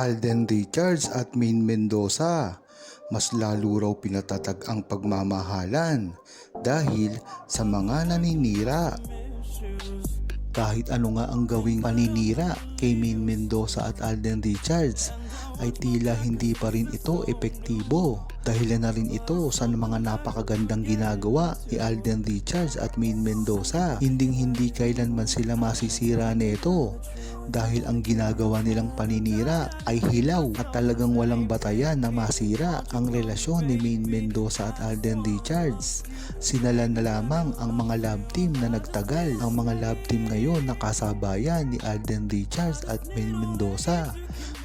Alden Richards at Main Mendoza. Mas lalo raw pinatatag ang pagmamahalan dahil sa mga naninira. Kahit ano nga ang gawing paninira kay Main Mendoza at Alden Richards ay tila hindi pa rin ito epektibo. Dahilan na rin ito sa mga napakagandang ginagawa ni Alden Richards at Main Mendoza. Hinding hindi kailanman sila masisira nito dahil ang ginagawa nilang paninira ay hilaw at talagang walang batayan na masira ang relasyon ni Main Mendoza at Alden Richards. Sinalan na lamang ang mga love team na nagtagal. Ang mga love team ngayon na kasabayan ni Alden Richards at Main Mendoza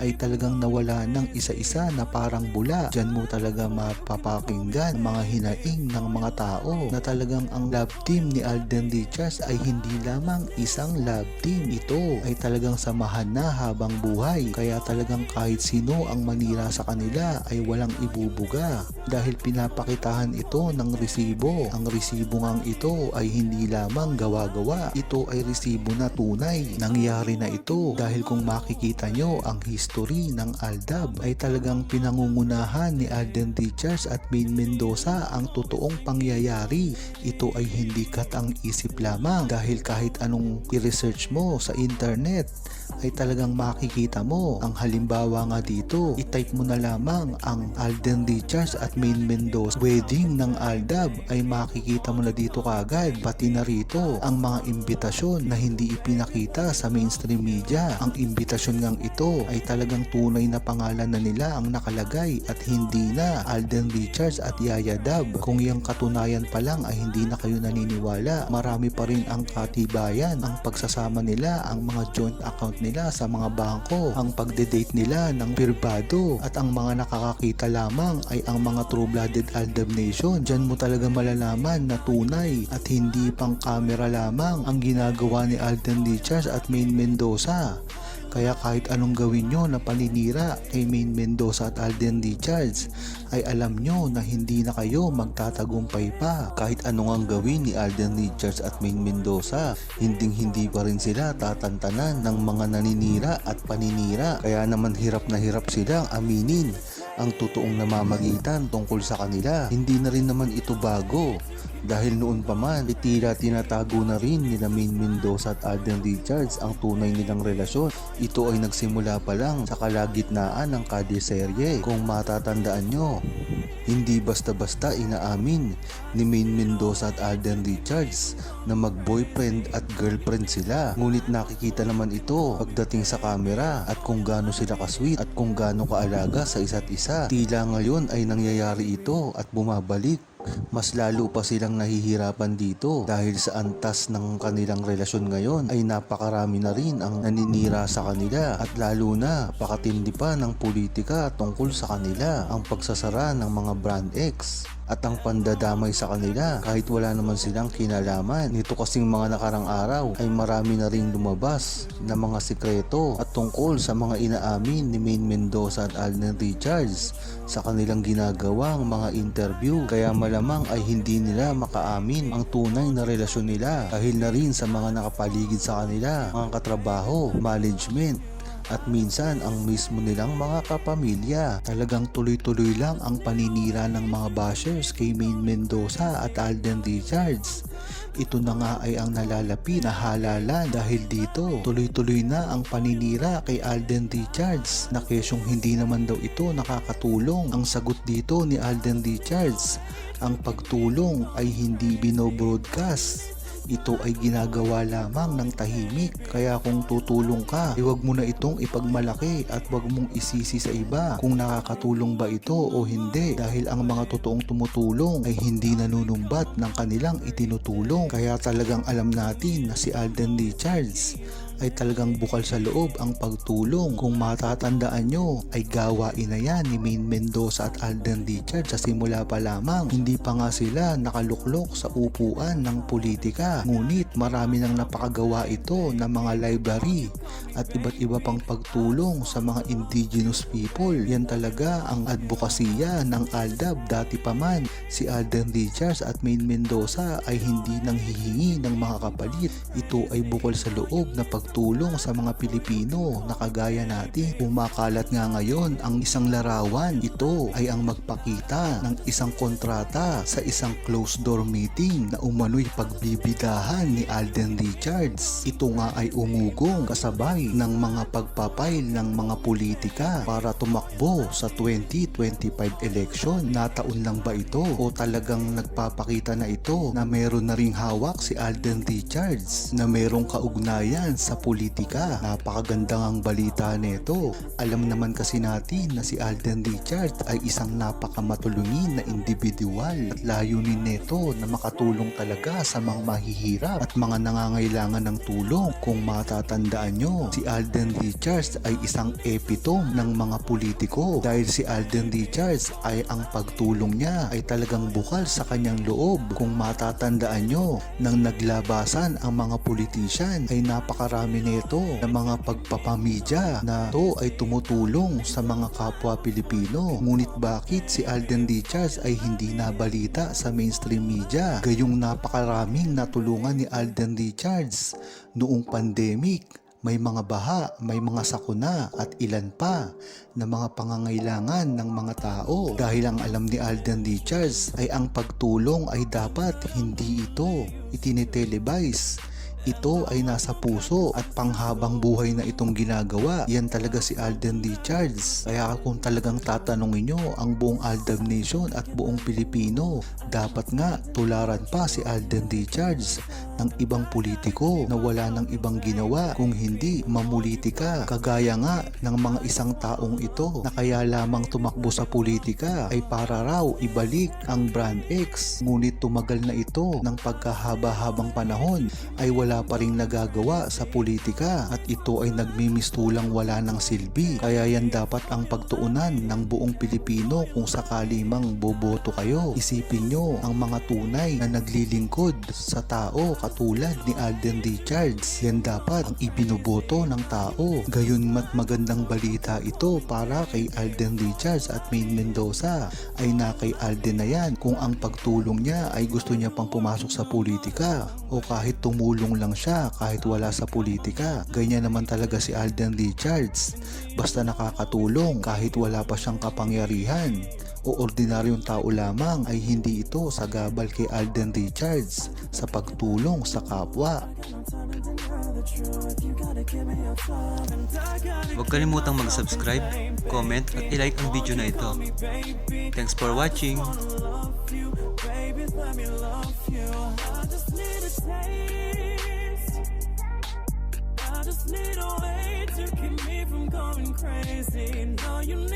ay talagang nawala ng isa-isa na parang bula. Diyan mo talaga mapapakinggan mga hinaing ng mga tao na talagang ang love team ni Alden Richards ay hindi lamang isang love team. Ito ay talagang samahan na habang buhay. Kaya talagang kahit sino ang manira sa kanila ay walang ibubuga dahil pinapakitahan ito ng resibo. Ang resibo ngang ito ay hindi lamang gawa-gawa. Ito ay resibo na tunay. Nangyari na ito dahil kung makikita nyo ang history ng Aldab ay talagang pinangungunahan ni Alden Richards at Main Mendoza ang totoong pangyayari. Ito ay hindi katang isip lamang dahil kahit anong i-research mo sa internet ay talagang makikita mo. Ang halimbawa nga dito, i-type mo na lamang ang Alden Richards at Main Mendoza wedding ng Aldab ay makikita mo na dito kagad. Pati na rito ang mga imbitasyon na hindi ipinakita sa mainstream media. Ang imbitasyon ngang ito ay talagang tunay na pangalan na nila ang nakalagay at hindi na Alden Richards at Yaya Dab. Kung yung katunayan pa lang ay hindi na kayo naniniwala, marami pa rin ang katibayan ang pagsasama nila, ang mga joint account nila sa mga bangko, ang pagde-date nila ng privado at ang mga nakakakita lamang ay ang mga true-blooded Aldab Nation. Diyan mo talaga malalaman na tunay at hindi pang camera lamang ang ginagawa ni Alden Richards at Main Mendoza. Kaya kahit anong gawin nyo na paninira kay Main Mendoza at Alden Richards ay alam nyo na hindi na kayo magtatagumpay pa. Kahit anong ang gawin ni Alden Richards at Main Mendoza, hinding hindi pa rin sila tatantanan ng mga naninira at paninira. Kaya naman hirap na hirap silang aminin ang totoong namamagitan tungkol sa kanila. Hindi na rin naman ito bago dahil noon pa man, tila tinatago na rin nila Main Mendoza at Alden Richards ang tunay nilang relasyon. Ito ay nagsimula pa lang sa kalagitnaan ng kadeserye. Kung matatandaan nyo, hindi basta-basta inaamin ni Main Mendoza at Alden Richards na mag-boyfriend at girlfriend sila. Ngunit nakikita naman ito pagdating sa camera at kung gaano sila kasweet at kung gaano kaalaga sa isa't isa. Tila ngayon ay nangyayari ito at bumabalik mas lalo pa silang nahihirapan dito dahil sa antas ng kanilang relasyon ngayon ay napakarami na rin ang naninira sa kanila at lalo na pakatindi pa ng politika tungkol sa kanila ang pagsasara ng mga brand X at ang pandadamay sa kanila kahit wala naman silang kinalaman. Nito kasing mga nakarang araw ay marami na ring lumabas na mga sikreto at tungkol sa mga inaamin ni Main Mendoza at Alden Richards sa kanilang ginagawang mga interview kaya malamang ay hindi nila makaamin ang tunay na relasyon nila dahil na rin sa mga nakapaligid sa kanila, mga katrabaho, management, at minsan ang mismo nilang mga kapamilya. Talagang tuloy-tuloy lang ang paninira ng mga bashers kay Main Mendoza at Alden Richards. Ito na nga ay ang nalalapit na halalan dahil dito tuloy-tuloy na ang paninira kay Alden Richards na kesyong hindi naman daw ito nakakatulong. Ang sagot dito ni Alden Richards, ang pagtulong ay hindi binobroadcast ito ay ginagawa lamang ng tahimik. Kaya kung tutulong ka, ay huwag mo na itong ipagmalaki at huwag mong isisi sa iba kung nakakatulong ba ito o hindi dahil ang mga totoong tumutulong ay hindi nanunumbat ng kanilang itinutulong. Kaya talagang alam natin na si Alden Richards ay talagang bukal sa loob ang pagtulong. Kung matatandaan nyo, ay gawain na yan ni Main Mendoza at Alden Richards sa simula pa lamang. Hindi pa nga sila nakaluklok sa upuan ng politika. Ngunit marami nang napakagawa ito ng mga library at iba't iba pang pagtulong sa mga indigenous people. Yan talaga ang advokasya ng ALDAB dati pa man si Alden Richards at Maine Mendoza ay hindi nang hihingi ng mga kapalit. Ito ay bukol sa loob na pagtulong sa mga Pilipino na kagaya natin. Umakalat nga ngayon ang isang larawan. Ito ay ang magpakita ng isang kontrata sa isang closed door meeting na umano'y pagbibidahan ni Alden Richards. Ito nga ay umugong kasabay ng mga pagpapail ng mga politika para tumakbo sa 2025 election. Nataon lang ba ito o talagang nagpapakita na ito na meron na ring hawak si Alden Richards na merong kaugnayan sa politika. Napakaganda ang balita nito. Alam naman kasi natin na si Alden Richards ay isang napakamatulungin na individual at layunin nito na makatulong talaga sa mga mahihirap at mga nangangailangan ng tulong. Kung matatandaan nyo, si Alden Richards ay isang epitome ng mga politiko dahil si Alden Richards ay ang pagtulong niya ay talagang bukal sa kanyang loob. Kung matatandaan nyo, nang naglabasan ang mga politician ay napakarami nito ng mga pagpapamedya na to ay tumutulong sa mga kapwa Pilipino. Ngunit bakit si Alden Richards ay hindi nabalita sa mainstream media? Gayong napakaraming natulungan ni Alden Richards noong pandemic may mga baha, may mga sakuna at ilan pa na mga pangangailangan ng mga tao. Dahil ang alam ni Alden Richards ay ang pagtulong ay dapat hindi ito itinitelevise. Ito ay nasa puso at panghabang buhay na itong ginagawa. Yan talaga si Alden Richards. Kaya kung talagang tatanungin nyo ang buong Alden Nation at buong Pilipino, dapat nga tularan pa si Alden Richards ng ibang politiko na wala ng ibang ginawa kung hindi mamulitika. Kagaya nga ng mga isang taong ito na kaya lamang tumakbo sa politika ay para raw ibalik ang brand X. Ngunit tumagal na ito ng pagkahaba-habang panahon ay wala pa rin nagagawa sa politika at ito ay nagmimistulang wala ng silbi. Kaya yan dapat ang pagtuunan ng buong Pilipino kung sakali mang boboto kayo. Isipin nyo ang mga tunay na naglilingkod sa tao katulad ni Alden Richards. Yan dapat ang ibinuboto ng tao. Gayon mat magandang balita ito para kay Alden Richards at Maine Mendoza ay na kay Alden na yan kung ang pagtulong niya ay gusto niya pang pumasok sa politika o kahit tumulong lang siya kahit wala sa politika. Ganyan naman talaga si Alden Richards. Basta nakakatulong kahit wala pa siyang kapangyarihan o ordinaryong tao lamang ay hindi ito sagabal kay Alden Richards sa pagtulong sa kapwa. Huwag kalimutang mag-subscribe, comment at ilike ang video na ito. Thanks for watching! Baby, let me love you. I just need a taste. Just need a way to keep me from going crazy. No, you need